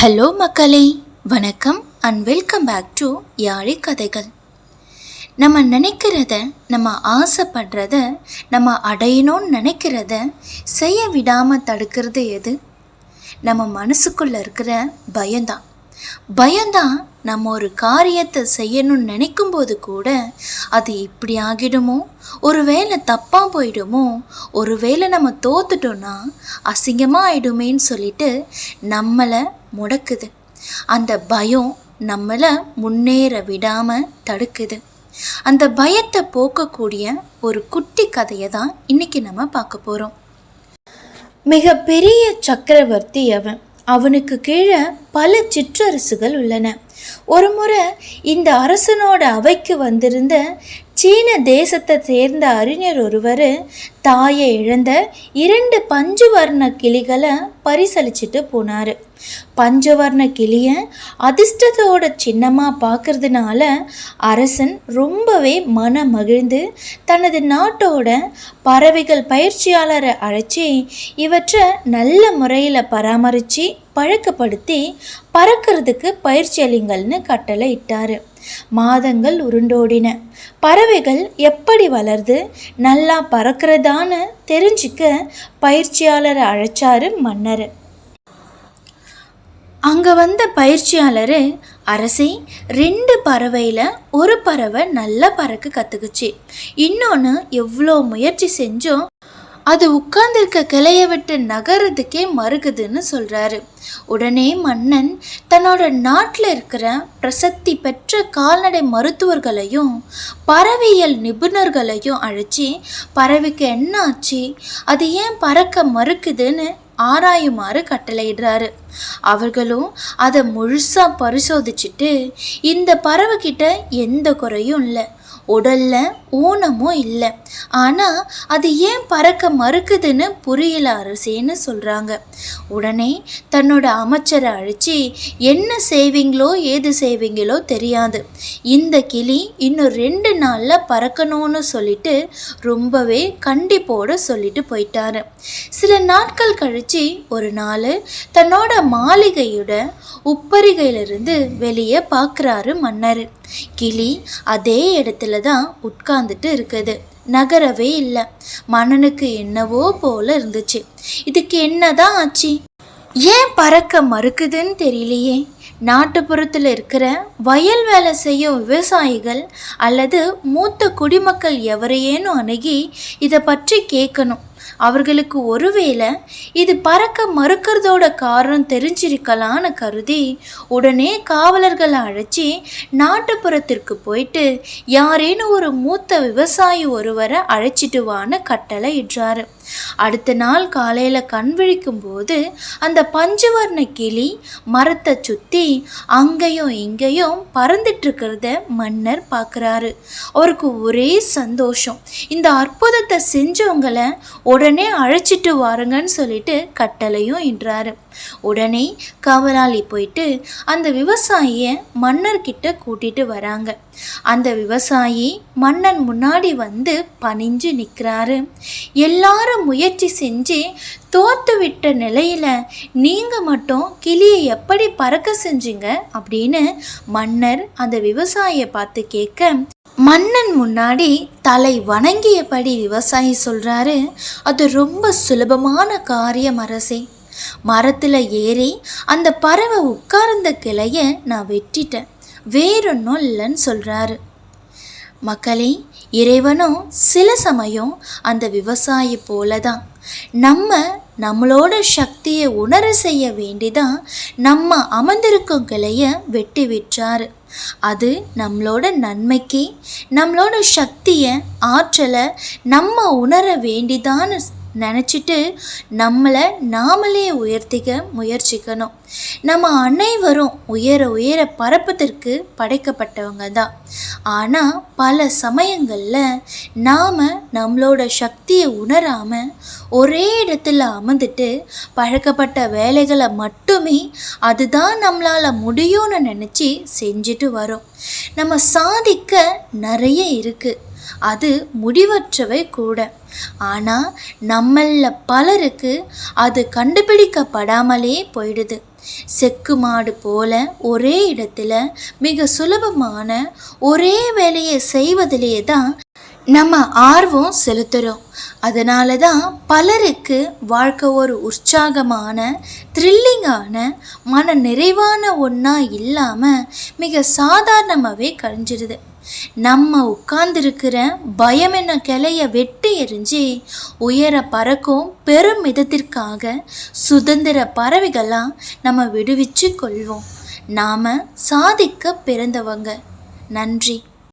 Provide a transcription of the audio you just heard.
Hello மக்களே. வணக்கம் and welcome back to யாழி கதைகள் நம்ம நினைக்கிறத நம்ம ஆசைப்படுறத நம்ம அடையணும்னு நினைக்கிறத செய்ய விடாமல் தடுக்கிறது எது? நம்ம மனசுக்குள்ளே இருக்கிற பயம்தான். பயம்தான் நம்ம ஒரு காரியத்தை செய்யணும்னு நினைக்கும்போது கூட அது இப்படி ஆகிடுமோ? ஒருவேளை தப்பாக போயிடுமோ? ஒருவேளை நம்ம தோத்துட்டோன்னா அசிங்கமாக ஆயிடுமேன்னு சொல்லிட்டு நம்மளை முடக்குது. அந்த பயம் நம்மளை முன்னேற விடாமல் தடுக்குது. அந்த பயத்தை போக்கக்கூடிய ஒரு குட்டி கதையை தான் இன்னைக்கு நம்ம பார்க்க போகிறோம் மிகப்பெரிய சக்கரவர்த்தி அவன். அவனுக்கு கீழே பல சிற்றரசுகள் உள்ளன. ஒரு முறை இந்த அரசனோட அவைக்கு வந்திருந்த சீன தேசத்தை சேர்ந்த அறிஞர் ஒருவர் தாயை இழந்த இரண்டு பஞ்சுவர்ண கிளிகளை பரிசளிச்சுட்டு போனார். பஞ்சவர்ண கிளியை அதிர்ஷ்டத்தோட சின்னமாக பார்க்கறதுனால அரசன் ரொம்பவே மன மகிழ்ந்து தனது நாட்டோட பறவைகள் பயிற்சியாளரை அழைச்சி இவற்றை நல்ல முறையில் பராமரித்து பழக்கப்படுத்தி பறக்கிறதுக்கு பயிற்சி அளிங்கள்னு கட்டளை இட்டார். மாதங்கள் உருண்டோடின. பறவைகள் எப்படி வளருது நல்லா பறக்கிறதான்னு தெரிஞ்சுக்க பயிற்சியாளரை அழைச்சாரு மன்னர். அங்கே வந்த பயிற்சியாளர் அரசே ரெண்டு பறவையில் ஒரு பறவை நல்லா பறக்க கற்றுக்குச்சு இன்னொன்று எவ்வளோ முயற்சி செஞ்சும் அது உட்கார்ந்திருக்க கிளைய விட்டு நகர்றதுக்கே மறுகுதுன்னு சொல்கிறாரு உடனே மன்னன் தன்னோட நாட்டில் இருக்கிற பிரசத்தி பெற்ற கால்நடை மருத்துவர்களையும் பறவையியல் நிபுணர்களையும் அழைச்சி பறவைக்கு என்ன ஆச்சு? அது ஏன் பறக்க மறுக்குதுன்னு ஆராயுமாறு கட்டளையிடுறாரு. அவர்களும் அதை முழுசாக பரிசோதிச்சுட்டு இந்த பறவைக்கிட்ட எந்த குறையும் இல்லை. உடல்ல ஊனமும் இல்லை. ஆனால் அது ஏன் பறக்க மறுக்குதுன்னு புரியல அரசேன்னு சொல்கிறாங்க உடனே தன்னோட அமைச்சரை அழைச்சி என்ன செய்வீங்களோ ஏது செய்வீங்களோ தெரியாது. இந்த கிளி இன்னும் ரெண்டு நாளில் பறக்கணும்னு சொல்லிட்டு ரொம்பவே கண்டிப்போடு சொல்லிட்டு போயிட்டாரு. சில நாட்கள் கழிச்சு ஒரு நாள் தன்னோட மாளிகையோட உப்பரிகையிலிருந்து வெளியே பார்க்குறாரு மன்னர். கிளி அதே இடத்துல தான் உட்கார்ந்துட்டு இருக்குது. நகரவே இல்லை. மன்னனுக்கு என்னவோ போல இருந்துச்சு. இதுக்கு என்னதான் ஆச்சு? ஏன் பறக்க மறுக்குதுன்னு தெரியலையே. நாட்டுப்புறத்தில் இருக்கிற வயல் வேலை செய்யும் விவசாயிகள் அல்லது மூத்த குடிமக்கள் எவரையேனும் அணுகி இதை பற்றி கேட்கணும். அவர்களுக்கு ஒருவேளை இது பறக்க மறுக்கிறதோட காரணம் தெரிஞ்சிருக்கலான்னு கருதி உடனே காவலர்களை அழைச்சி நாட்டுப்புறத்திற்கு போயிட்டு யாரேனும் ஒரு மூத்த விவசாயி ஒருவரை அழைச்சிட்டு வான்னு கட்டளை இடுறாரு அடுத்த நாள் காலையில் கண் விழிக்கும் போது அந்த பஞ்சவர்ண கிளி மரத்தை சுற்றி அங்கேயும் இங்கேயும் பறந்துட்டு இருக்கிறத மன்னர் பார்க்குறாரு அவருக்கு ஒரே சந்தோஷம். இந்த அற்புதத்தை செஞ்சவங்களை உடனே அழைச்சிட்டு வாருங்கன்னு சொல்லிட்டு கட்டளையும் இன்றாரு. உடனே காவலாளி போயிட்டு அந்த விவசாயியை மன்னர்கிட்ட கூட்டிட்டு வராங்க. அந்த விவசாயி மன்னன் முன்னாடி வந்து பணிஞ்சு நிற்கிறாரு எல்லாரும் முயற்சி செஞ்சு தோத்து விட்ட நிலையில நீங்கள் மட்டும் கிளியை எப்படி பறக்க செஞ்சீங்க? அப்படின்னு மன்னர் அந்த விவசாயியை பார்த்து கேட்க மன்னன் முன்னாடி தலை வணங்கியபடி விவசாயி சொல்றாரு அது ரொம்ப சுலபமான காரியம் அரசே. மரத்தில் ஏறி அந்த பறவை உட்கார்ந்த கிளைய நான் வெட்டிட்டேன். வேறொன்னும் இல்லைன்னு சொல்கிறாரு மக்களே இறைவனும் சில சமயம் அந்த விவசாயி போல தான் நம்ம நம்மளோட சக்தியை உணர செய்ய வேண்டிதான் நம்ம அமர்ந்திருக்கும் கிளைய வெட்டி விட்டாரு அது நம்மளோட நன்மைக்கு நம்மளோட சக்தியை ஆற்றலை நம்ம உணர வேண்டிதான்னு நினச்சிட்டு நம்மளை நாமளே உயர்த்திக்க முயற்சிக்கணும். நம்ம அனைவரும் உயர உயர பரப்பதற்கு படைக்கப்பட்டவங்க தான் ஆனால் பல சமயங்களில் நாம் நம்மளோட சக்தியை உணராமல் ஒரே இடத்துல அமர்ந்துட்டு பழக்கப்பட்ட வேலைகளை மட்டுமே அதுதான் நம்மளால் முடியும்னு நினச்சி செஞ்சுட்டு வரோம். நம்ம சாதிக்க நிறைய இருக்குது அது முடிவற்றவை கூட. ஆனால் நம்மள பலருக்கு அது கண்டுபிடிக்கப்படாமலே போயிடுது. செக்கு மாடு போல ஒரே இடத்துல மிக சுலபமான ஒரே வேலையை செய்வதிலேயே தான் நம்ம ஆர்வம் செலுத்துகிறோம் அதனால தான் பலருக்கு வாழ்க்கை ஒரு உற்சாகமான த்ரில்லிங்கான மன நிறைவான ஒன்றா இல்லாமல் மிக சாதாரணமாகவே கழிஞ்சிடுது. நம்ம உட்கார்ந்திருக்கிற பயம் என்ன கிளைய வெட்டி எறிஞ்சு உயர பறக்கும் பெரும் மிதத்திற்காக சுதந்திர பறவைகளாக நம்ம விடுவிச்சு கொள்வோம். நாம் சாதிக்க பிறந்தவங்க. நன்றி.